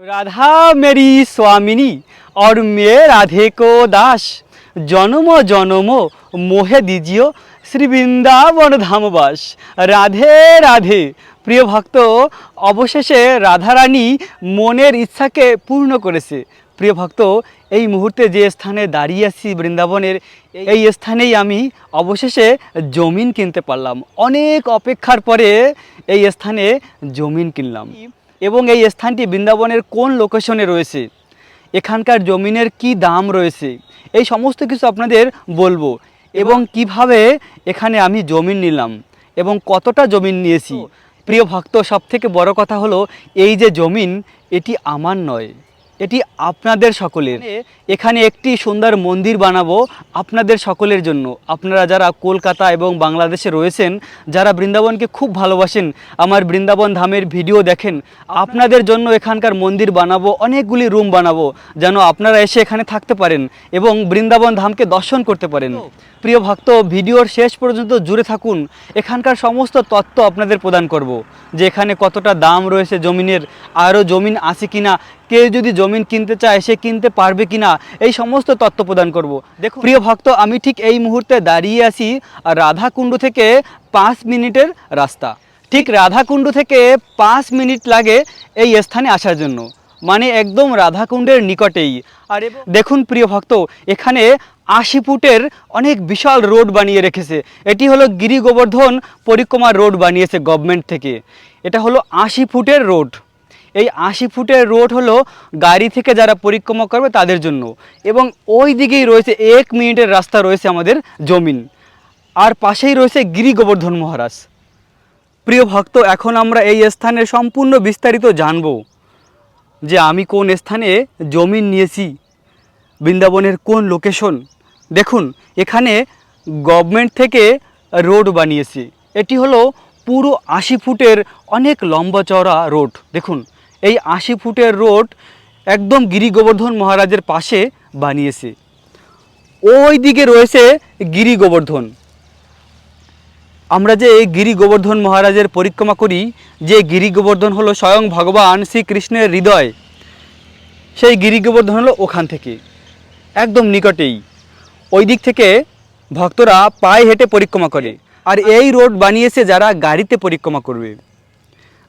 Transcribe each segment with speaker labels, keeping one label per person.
Speaker 1: Radha Mary স্বামিনী or মেয়ে রাধে কো দাস। জনম জনম, মোহে দিজিও শ্রী বৃন্দাবন ধামবাস। রাধে রাধে। প্রিয় ভক্ত, অবশেষে রাধারানী মনের ইচ্ছাকে পূর্ণ করেছে। প্রিয় ভক্ত, এই মুহূর্তে যে স্থানে দাঁড়িয়ে আছি বৃন্দাবনের, এই স্থানেই আমি অবশেষে জমিন কিনতে পারলাম। অনেক অপেক্ষার পরে এই স্থানে জমিন কিনলাম। এবং এই স্থানটি বৃন্দাবনের কোন লোকেশনে রয়েছে? এখানকার জমিনের কি দাম রয়েছে? এই সমস্ত কিছু আপনাদের বলব। এবং কীভাবে এখানে আমি জমিন নিলাম? এবং কতটা জমিন নিয়েছি? প্রিয় ভক্ত সব থেকে বড় কথা হলো এই যে জমিন এটি আমার নয়। এটি আপনাদের সকলের। এখানে একটি সুন্দর মন্দির বানাবো আপনাদের সকলের জন্য। আপনারা যারা কলকাতা এবং বাংলাদেশে রয়েছেন, যারা বৃন্দাবনকে খুব ভালোবাসেন, আমার বৃন্দাবন ধামের ভিডিও দেখেন, আপনাদের জন্য এখানকার মন্দির বানাবো, অনেকগুলি রুম বানাবো, যেন আপনারা এসে এখানে থাকতে পারেন এবং বৃন্দাবন ধামকে দর্শন করতে পারেন। প্রিয় ভক্ত ভিডিওর শেষ পর্যন্ত জুড়ে থাকুন। এখানকার সমস্ত তথ্য আপনাদের প্রদান করব যে এখানে কতটা দাম রয়েছে জমিনের আরও জমিন আছে কিনা কেউ যদি জমিন কিনতে চায় সে কিনতে পারবে কিনা এই সমস্ত তথ্য প্রদান করব। দেখুন। প্রিয় ভক্ত আমি ঠিক এই মুহূর্তে দাঁড়িয়ে আছি রাধাকুণ্ড থেকে পাঁচ মিনিটের রাস্তা। ঠিক রাধাকুণ্ড থেকে পাঁচ মিনিট লাগে এই স্থানে আসার জন্য। মানে একদম রাধাকুণ্ডের নিকটেই। আর দেখুন প্রিয় ভক্ত এখানে আশি ফুটের অনেক বিশাল রোড বানিয়ে রেখেছে। এটি হলো গিরি গোবর্ধন পরিক্রমা রোড বানিয়েছে গভর্নমেন্ট থেকে। এটা হলো আশি ফুটের রোড। এই আশি ফুটের রোড হলো গাড়ি থেকে যারা পরিক্রমা করবে তাদের জন্য। এবং ওই দিকেই রয়েছে এক মিনিটের রাস্তা রয়েছে আমাদের জমিন। আর পাশেই রয়েছে গিরি গোবর্ধন মহারাজ। প্রিয় ভক্ত, এখন আমরা এই স্থানের সম্পূর্ণ বিস্তারিত জানব যে আমি কোন স্থানে জমিন নিয়েছি, বৃন্দাবনের কোন লোকেশন দেখুন, এখানে গভর্নমেন্ট থেকে রোড বানিয়েছে। এটি হলো পুরো আশি ফুটের অনেক লম্বা চওড়া রোড দেখুন, এই আশি ফুটের রোড একদম গিরি গোবর্ধন মহারাজের পাশে বানিয়েছে। ওই দিকে রয়েছে গিরি গোবর্ধন আমরা যে গিরি গোবর্ধন মহারাজের পরিক্রমা করি, যে গিরি গোবর্ধন হলো স্বয়ং ভগবান শ্রীকৃষ্ণের হৃদয়, সেই গিরি গোবর্ধন হলো ওখান থেকে, একদম নিকটেই। ওই দিক থেকে ভক্তরা পায়ে হেঁটে পরিক্রমা করে। আর এই রোড বানিয়েছে যারা গাড়িতে পরিক্রমা করবে।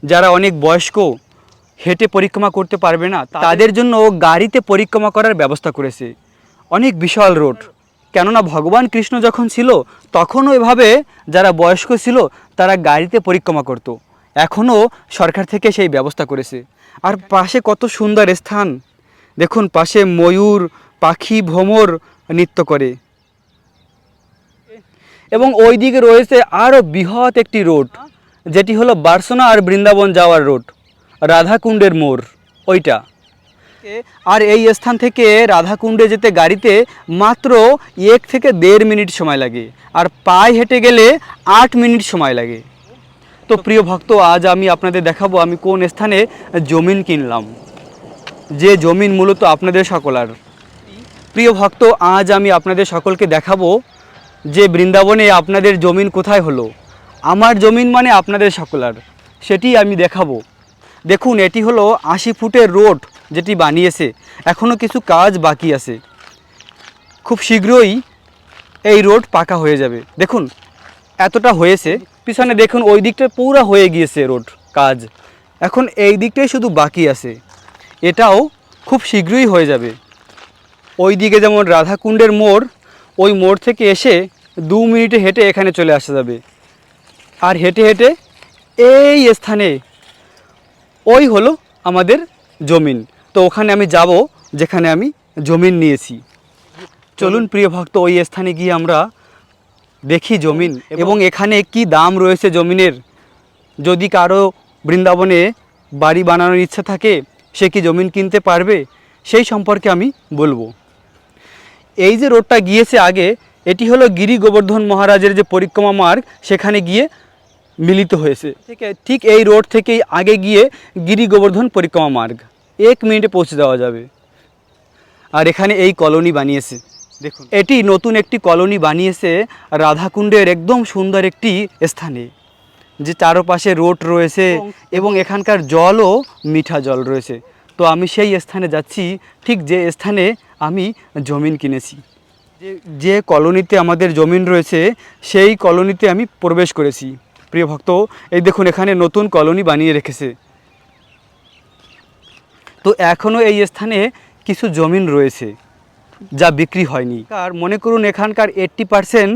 Speaker 1: যারা অনেক বয়স্ক হেঁটে পরিক্রমা করতে পারবে না তাদের জন্য গাড়িতে পরিক্রমা করার ব্যবস্থা করেছে। অনেক বিশাল রোড। কেননা ভগবান কৃষ্ণ যখন ছিল তখনও এভাবে যারা বয়স্ক ছিল তারা গাড়িতে পরিক্রমা করত। এখনও সরকার থেকে সেই ব্যবস্থা করেছে। আর পাশে কত সুন্দর স্থান। দেখুন পাশে ময়ূর পাখি ভ্রমর নৃত্য করে। এবং ওই দিকে রয়েছে আরও বৃহৎ একটি রোড, যেটি হলো বার্সোনা আর বৃন্দাবন যাওয়ার রোড, রাধাকুণ্ডের মোড়, ওইটা। আর এই স্থান থেকে রাধাকুণ্ডে যেতে গাড়িতে মাত্র এক থেকে দেড় মিনিট সময় লাগে, আর পায়ে হেঁটে গেলে আট মিনিট সময় লাগে। তো প্রিয় ভক্ত, আজ আমি আপনাদের দেখাবো আমি কোন স্থানে জমিন কিনলাম। যে জমিন মূলত আপনাদের সকলার। প্রিয় ভক্ত, আজ আমি আপনাদের সকলকে দেখাবো যে বৃন্দাবনে আপনাদের জমিন কোথায় হলো। আমার জমিন মানে আপনাদের সকলার, সেটি আমি দেখাবো। দেখুন, এটি হলো আশি ফুটের রোড যেটি বানিয়েছে। এখনও কিছু কাজ বাকি আছে। খুব শীঘ্রই এই রোড পাকা হয়ে যাবে। দেখুন, এতটা হয়েছে। পিছনে দেখুন, ওই দিকটা পুরো হয়ে গিয়েছে রোড কাজ। এখন এই দিকটাই শুধু বাকি আছে। এটাও খুব শীঘ্রই হয়ে যাবে। ওই দিকে যেমন রাধাকুণ্ডের মোড়, ওই মোড় থেকে এসে দু মিনিটে হেঁটে এখানে চলে আসা যাবে। আর হেঁটে হেঁটে এই স্থানে ওই হলো আমাদের জমিন। তো ওখানে আমি যাব, যেখানে আমি জমিন নিয়েছি। চলুন প্রিয় ভক্ত, ওই স্থানে গিয়ে আমরা দেখি জমিন এবং এখানে কি দাম রয়েছে জমিনের। যদি কারও বৃন্দাবনে বাড়ি বানানোর ইচ্ছা থাকে, সে কি জমিন কিনতে পারবে? সেই সম্পর্কে আমি বলব। এই যে রোডটা গিয়েছে আগে এটি হলো গিরি গোবর্ধন মহারাজের যে পরিক্রমা মার্গ সেখানে গিয়ে মিলিত হয়েছে। ঠিক আছে ঠিক এই রোড থেকেই আগে গিয়ে গিরি গোবর্ধন পরিক্রমা মার্গ। এক মিনিটে পৌঁছে দেওয়া যাবে। আর এখানে এই কলোনি বানিয়েছে। দেখুন। এটি নতুন একটি কলোনি বানিয়েছে রাধাকুণ্ডের একদম সুন্দর একটি স্থানে যে চারপাশে রোড রয়েছে এবং এখানকার জলও মিঠা জল রয়েছে। তো আমি সেই স্থানে যাচ্ছি ঠিক যে স্থানে আমি জমিন কিনেছি। যে যে কলোনিতে আমাদের জমিন রয়েছে, সেই কলোনিতে আমি প্রবেশ করেছি। প্রিয় ভক্ত, এই দেখুন এখানে নতুন কলোনি বানিয়ে রেখেছে। তো এখনও এই স্থানে কিছু জমিন রয়েছে, যা বিক্রি হয়নি। আর মনে করুন এখানকার এইট্টি পারসেন্ট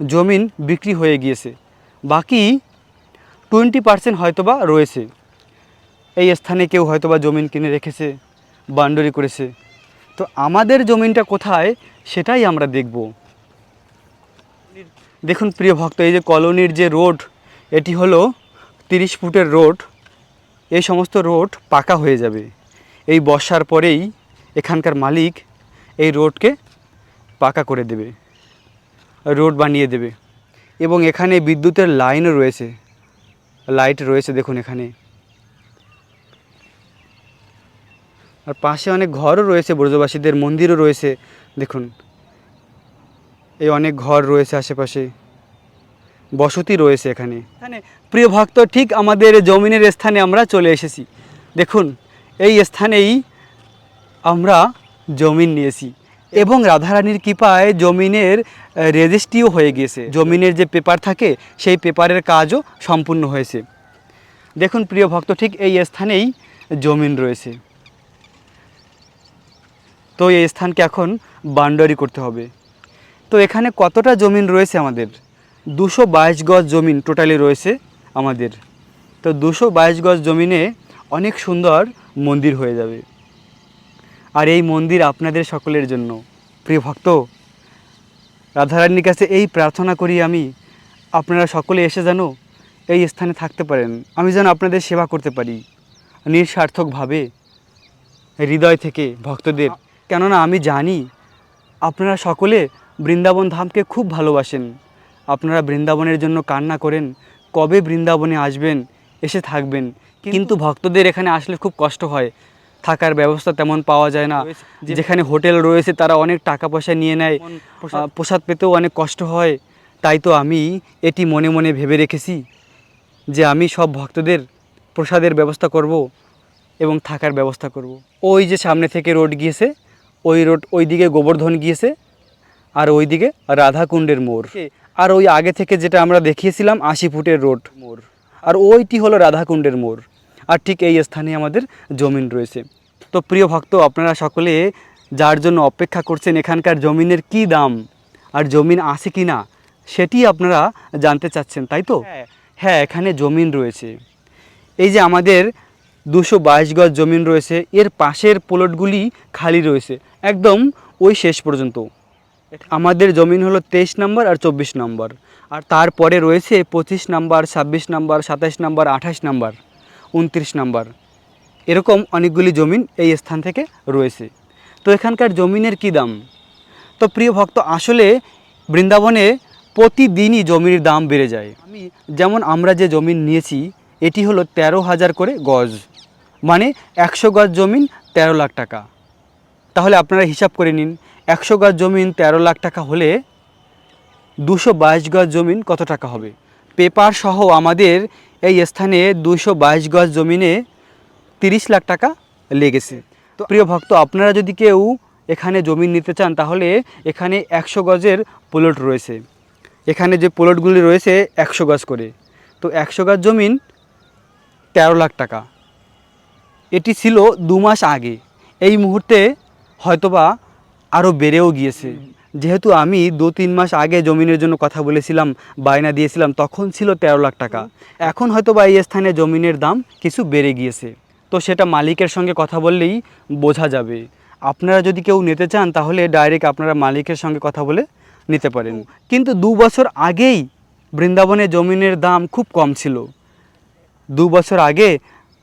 Speaker 1: জমিন বিক্রি হয়ে গিয়েছে। বাকি টোয়েন্টি পারসেন্ট হয়তোবা রয়েছে। এই স্থানে কেউ হয়তোবা জমিন কিনে রেখেছে, বান্ডরি করেছে। তো আমাদের জমিনটা কোথায় সেটাই আমরা দেখব। দেখুন প্রিয় ভক্ত, এই যে কলোনির যে রোড, এটি হলো তিরিশ ফুটের রোড। এই সমস্ত রোড পাকা হয়ে যাবে। এই বর্ষার পরেই এখানকার মালিক এই রোডকে পাকা করে দেবে, রোড বানিয়ে দেবে। এবং এখানে বিদ্যুতের লাইনও রয়েছে, লাইট রয়েছে দেখুন এখানে। আর পাশে অনেক ঘরও রয়েছে, ব্রজবাসীদের মন্দিরও রয়েছে। দেখুন, এই অনেক ঘর রয়েছে আশেপাশে। বসতি রয়েছে এখানে। এখানে প্রিয় ভক্ত, ঠিক আমাদের জমিনের স্থানে আমরা চলে এসেছি। দেখুন, এই স্থানেই আমরা জমিন নিয়েছি এবং রাধারানীর কৃপায় জমিনের রেজিস্ট্রিও হয়ে গিয়েছে। জমিনের যে পেপার থাকে, সেই পেপারের কাজও সম্পূর্ণ হয়েছে। দেখুন, প্রিয় ভক্ত, ঠিক এই স্থানেই জমিন রয়েছে। তো এই স্থানকে এখন বান্ডারি করতে হবে। তো এখানে কতটা জমিন রয়েছে আমাদের? দুশো বাইশ গজ জমিন টোটালি রয়েছে আমাদের। তো দুশো বাইশ গজ জমিনে অনেক সুন্দর মন্দির হয়ে যাবে। আর এই মন্দির আপনাদের সকলের জন্য। প্রিয় ভক্ত, রাধারানীর কাছে এই প্রার্থনা করি আমি, আপনারা সকলে এসে যেন এই স্থানে থাকতে পারেন। আমি যেন আপনাদের সেবা করতে পারি। নিঃস্বার্থকভাবে, হৃদয় থেকে ভক্তদের কেননা আমি জানি আপনারা সকলে বৃন্দাবন ধামকে খুব ভালোবাসেন। আপনারা বৃন্দাবনের জন্য কান্না করেন কবে বৃন্দাবনে আসবেন এসে থাকবেন। কিন্তু ভক্তদের এখানে আসলে খুব কষ্ট হয়। থাকার ব্যবস্থা তেমন পাওয়া যায় না। যেখানে হোটেল রয়েছে তারা অনেক টাকা পয়সা নিয়ে নেয়। প্রসাদ পেতেও অনেক কষ্ট হয়। তাই তো আমি এটি মনে মনে ভেবে রেখেছি যে আমি সব ভক্তদের প্রসাদের ব্যবস্থা করব এবং থাকার ব্যবস্থা করব। ওই যে সামনে থেকে রোড গিয়েছে ওই রোড ওই দিকে গোবর্ধন গিয়েছে আর ওই দিকে রাধাকুণ্ডের মোড়। আর ওই আগে থেকে যেটা আমরা দেখিয়েছিলাম আশি ফুটের রোড। মোড়। আর ওইটি হলো রাধাকুণ্ডের মোড়। আর ঠিক এই স্থানে আমাদের জমিন রয়েছে। তো প্রিয় ভক্ত আপনারা সকলে যার জন্য অপেক্ষা করছেন এখানকার জমিনের কি দাম আর জমিন আছে কি না সেটি আপনারা জানতে চাচ্ছেন তাই তো? হ্যাঁ এখানে জমিন রয়েছে। এই যে আমাদের দুশো বাইশ গজ জমিন রয়েছে এর পাশের প্লটগুলি খালি রয়েছে। একদম ওই শেষ পর্যন্ত। আমাদের জমিন হলো তেইশ নম্বর আর চব্বিশ নম্বর। আর তারপরে রয়েছে পঁচিশ নাম্বার, ছাব্বিশ নাম্বার সাতাশ নাম্বার আঠাশ নাম্বার, উনত্রিশ নাম্বার। এরকম অনেকগুলি জমিন এই স্থান থেকে রয়েছে। তো এখানকার জমিনের কী দাম? তো প্রিয় ভক্ত, আসলে বৃন্দাবনে প্রতিদিনই জমির দাম বেড়ে যায়। আমি যেমন আমরা যে জমিন নিয়েছি, এটি হলো তেরো হাজার করে গজ। মানে একশো গজ জমিন তেরো লাখ টাকা। তাহলে আপনারা হিসাব করে নিন, একশো গজ জমিন তেরো লাখ টাকা হলে দুশো বাইশ গজ জমিন কত টাকা হবে? পেপার সহ আমাদের এই স্থানে দুশো বাইশ গজ জমিনে তিরিশ লাখ টাকা লেগেছে। তো প্রিয় ভক্ত, আপনারা যদি কেউ এখানে জমি নিতে চান, তাহলে এখানে একশো গজের প্লট রয়েছে। এখানে যে প্লটগুলি রয়েছে, একশো গজ করে। তো একশো গজ জমিন তেরো লাখ টাকা। এটি ছিল দু মাস আগে। এই মুহূর্তে হয়তোবা আরও বেড়েও গিয়েছে। যেহেতু আমি দু তিন মাস আগে জমিনের জন্য কথা বলেছিলাম, বায়না দিয়েছিলাম, তখন ছিল তেরো লাখ টাকা। এখন হয়তোবা এই স্থানে জমিনের দাম কিছু বেড়ে গিয়েছে। তো সেটা মালিকের সঙ্গে কথা বললেই বোঝা যাবে। আপনারা যদি কেউ নিতে চান, তাহলে ডাইরেক্ট আপনারা মালিকের সঙ্গে কথা বলে নিতে পারেন। কিন্তু দু বছর আগেই বৃন্দাবনে জমিনের দাম খুব কম ছিল। দু বছর আগে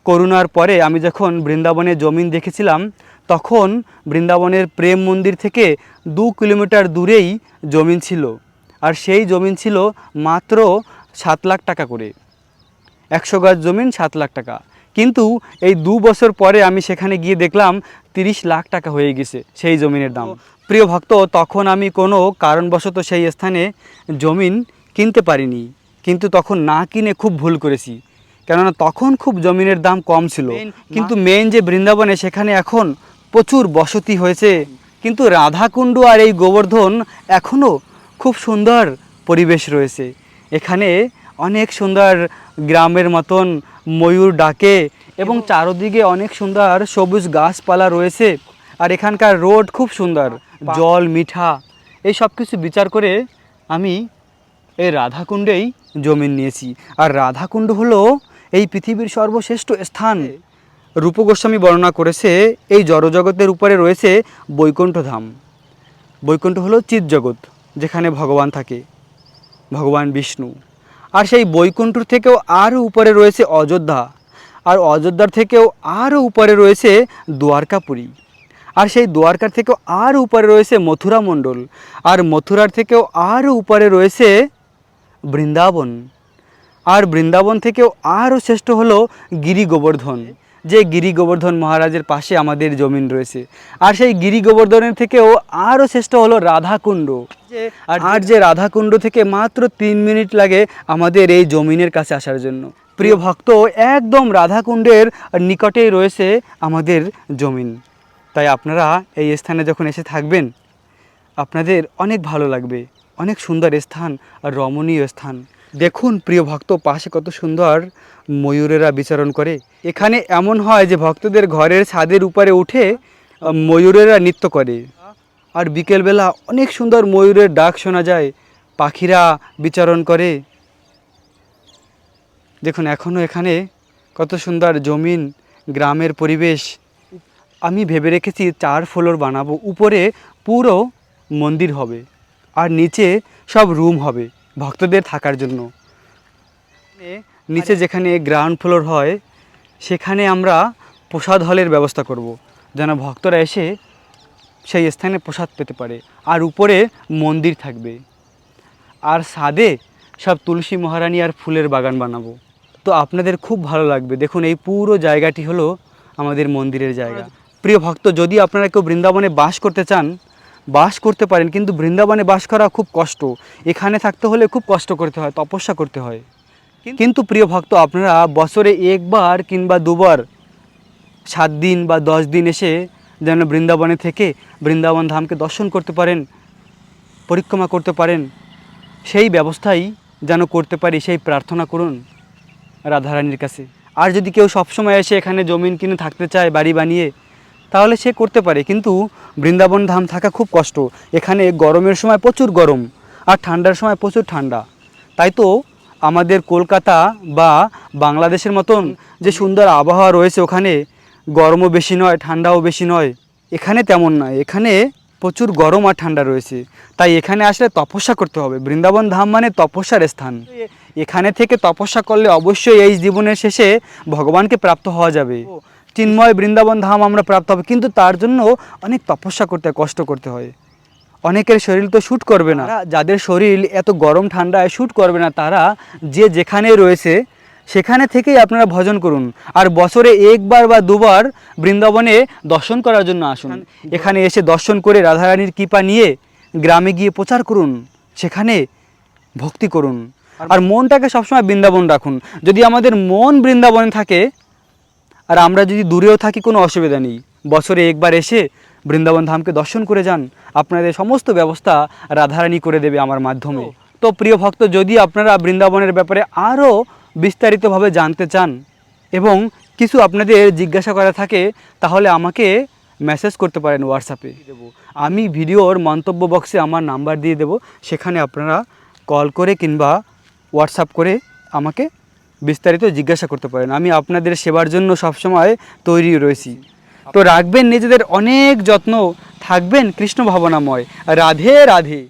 Speaker 1: করোনার পরে আমি যখন বৃন্দাবনে জমিন দেখেছিলাম তখন বৃন্দাবনের প্রেম মন্দির থেকে দু কিলোমিটার দূরেই জমিন ছিল। আর সেই জমিন ছিল মাত্র সাত লাখ টাকা করে। একশো গাছ জমিন সাত লাখ টাকা। কিন্তু এই দু বছর পরে আমি সেখানে গিয়ে দেখলাম তিরিশ লাখ টাকা হয়ে গেছে সেই জমিনের দাম। প্রিয় ভক্ত তখন আমি কোনো কারণবশত সেই স্থানে জমিন কিনতে পারিনি। কিন্তু তখন না কিনে খুব ভুল করেছি। কেননা তখন খুব জমিনের দাম কম ছিল। কিন্তু মেন যে বৃন্দাবনে সেখানে এখন প্রচুর বসতি হয়েছে। কিন্তু রাধাকুণ্ড আর এই গোবর্ধন এখনও খুব সুন্দর পরিবেশ রয়েছে। এখানে অনেক সুন্দর গ্রামের মতন ময়ূর ডাকে এবং চারদিকে অনেক সুন্দর সবুজ গাছপালা রয়েছে। আর এখানকার রোড খুব সুন্দর জল মিঠা। এই সব কিছু বিচার করে আমি এই রাধাকুণ্ডেই জমিন নিয়েছি। আর রাধাকুণ্ড হলো এই পৃথিবীর সর্বশ্রেষ্ঠ স্থান। রূপ গোস্বামী বর্ণনা করেছে, এই জড়জগতের উপরে রয়েছে বৈকুণ্ঠ ধাম বৈকুণ্ঠ হলো চিৎ জগৎ যেখানে ভগবান থাকে, ভগবান বিষ্ণু। আর সেই বৈকুণ্ঠ থেকেও আরও উপরে রয়েছে অযোধ্যা, আর অযোধ্যার থেকেও আরও উপরে রয়েছে দ্বারকাপুরী। আর সেই দ্বারকার থেকেও আরও উপরে রয়েছে মথুরা মণ্ডল, আর মথুরার থেকেও আরও উপরে রয়েছে বৃন্দাবন। আর বৃন্দাবন থেকেও আরও শ্রেষ্ঠ হলো গিরি গোবর্ধন যে গিরি গোবর্ধন মহারাজের পাশে আমাদের জমিন রয়েছে। আর সেই গিরি গোবর্ধনের থেকেও আরও শ্রেষ্ঠ হলো রাধাকুণ্ড। আর আর যে রাধাকুণ্ড থেকে মাত্র তিন মিনিট লাগে আমাদের এই জমিনের কাছে আসার জন্য। প্রিয় ভক্ত একদম রাধাকুণ্ডের নিকটেই রয়েছে আমাদের জমিন। তাই আপনারা এই স্থানে যখন এসে থাকবেন আপনাদের অনেক ভালো লাগবে। অনেক সুন্দর স্থান আর রমণীয় স্থান। দেখুন প্রিয় ভক্ত, পাশে কত সুন্দর ময়ূরেরা বিচরণ করে। এখানে এমন হয় যে ভক্তদের ঘরের ছাদের উপরে উঠে ময়ূরেরা নৃত্য করে। আর বিকেলবেলা অনেক সুন্দর ময়ূরের ডাক শোনা যায়, পাখিরা বিচরণ করে। দেখুন এখনও এখানে কত সুন্দর জমিন, গ্রামের পরিবেশ। আমি ভেবে রেখেছি চার ফ্লোর বানাবো, উপরে পুরো মন্দির হবে, আর নিচে সব রুম হবে। ভক্তদের থাকার জন্য। নিচে যেখানে গ্রাউন্ড ফ্লোর হয় সেখানে আমরা প্রসাদ হলের ব্যবস্থা করব। যেন ভক্তরা এসে সেই স্থানে প্রসাদ পেতে পারে। আর উপরে মন্দির থাকবে। আর ছাদে সব তুলসী মহারানী আর ফুলের বাগান বানাবো। তো আপনাদের খুব ভালো লাগবে। দেখুন এই পুরো জায়গাটি হলো আমাদের মন্দিরের জায়গা। প্রিয় ভক্ত যদি আপনারা কেউ বৃন্দাবনে বাস করতে চান বাস করতে পারেন, কিন্তু বৃন্দাবনে বাস করা খুব কষ্ট। এখানে থাকতে হলে খুব কষ্ট করতে হয়, তপস্যা করতে হয়। কিন্তু প্রিয় ভক্ত, আপনারা বছরে একবার কিংবা দুবার, সাত দিন বা দশ দিন এসে যেন বৃন্দাবনে থেকে বৃন্দাবন ধামকে দর্শন করতে পারেন, পরিক্রমা করতে পারেন, সেই ব্যবস্থাই যেন করতে পারি, সেই প্রার্থনা করুন রাধারানীর কাছে। আর যদি কেউ সবসময় এসে এখানে জমিন কিনে থাকতে চায়, বাড়ি বানিয়ে তাহলে সে করতে পারে। কিন্তু বৃন্দাবন ধাম থাকা খুব কষ্ট। এখানে গরমের সময় প্রচুর গরম আর ঠান্ডার সময় প্রচুর ঠান্ডা। তাই তো আমাদের কলকাতা বা বাংলাদেশের মতন যে সুন্দর আবহাওয়া রয়েছে ওখানে, গরমও বেশি নয়, ঠান্ডাও বেশি নয়। এখানে তেমন নয় এখানে প্রচুর গরম আর ঠান্ডা রয়েছে। তাই এখানে আসলে তপস্যা করতে হবে। বৃন্দাবন ধাম মানে তপস্যার স্থান। এখানে থেকে তপস্যা করলে অবশ্যই এই জীবনের শেষে ভগবানকে প্রাপ্ত হওয়া যাবে। চিন্ময় বৃন্দাবন ধাম আমরা প্রাপ্ত হবে। কিন্তু তার জন্য অনেক তপস্যা করতে হয় কষ্ট করতে হয়। অনেকের শরীর তো শ্যুট করবে না। যাদের শরীর এত গরম ঠান্ডায় শ্যুট করবে না তারা যে যেখানে রয়েছে সেখানে থেকেই আপনারা ভজন করুন। আর বছরে একবার বা দুবার বৃন্দাবনে দর্শন করার জন্য আসুন। এখানে এসে দর্শন করে রাধারানীর কৃপা নিয়ে গ্রামে গিয়ে প্রচার করুন। সেখানে ভক্তি করুন। আর মনটাকে সবসময় বৃন্দাবন রাখুন। যদি আমাদের মন বৃন্দাবনে থাকে আর আমরা যদি দূরেও থাকি, কোনো অসুবিধা নেই। বছরে একবার এসে বৃন্দাবন ধামকে দর্শন করে যান। আপনাদের সমস্ত ব্যবস্থা রাধারানী করে দেবে আমার মাধ্যমে। তো প্রিয় ভক্ত, যদি আপনারা বৃন্দাবনের ব্যাপারে আরও বিস্তারিতভাবে জানতে চান এবং কিছু আপনাদের জিজ্ঞাসা করা থাকে, তাহলে আমাকে মেসেজ করতে পারেন হোয়াটসঅ্যাপে দেবো আমি ভিডিওর মন্তব্য বক্সে আমার নাম্বার দিয়ে দেবো। সেখানে আপনারা কল করে কিংবা হোয়াটসঅ্যাপ করে আমাকে বিস্তারিত জিজ্ঞাসা করতে পারেন। আমি আপনাদের সেবার জন্য সবসময় তৈরি রয়েছি। তো রাখবেন নিজেদের অনেক যত্ন, থাকবেন কৃষ্ণ ভাবনাময়। রাধে রাধে।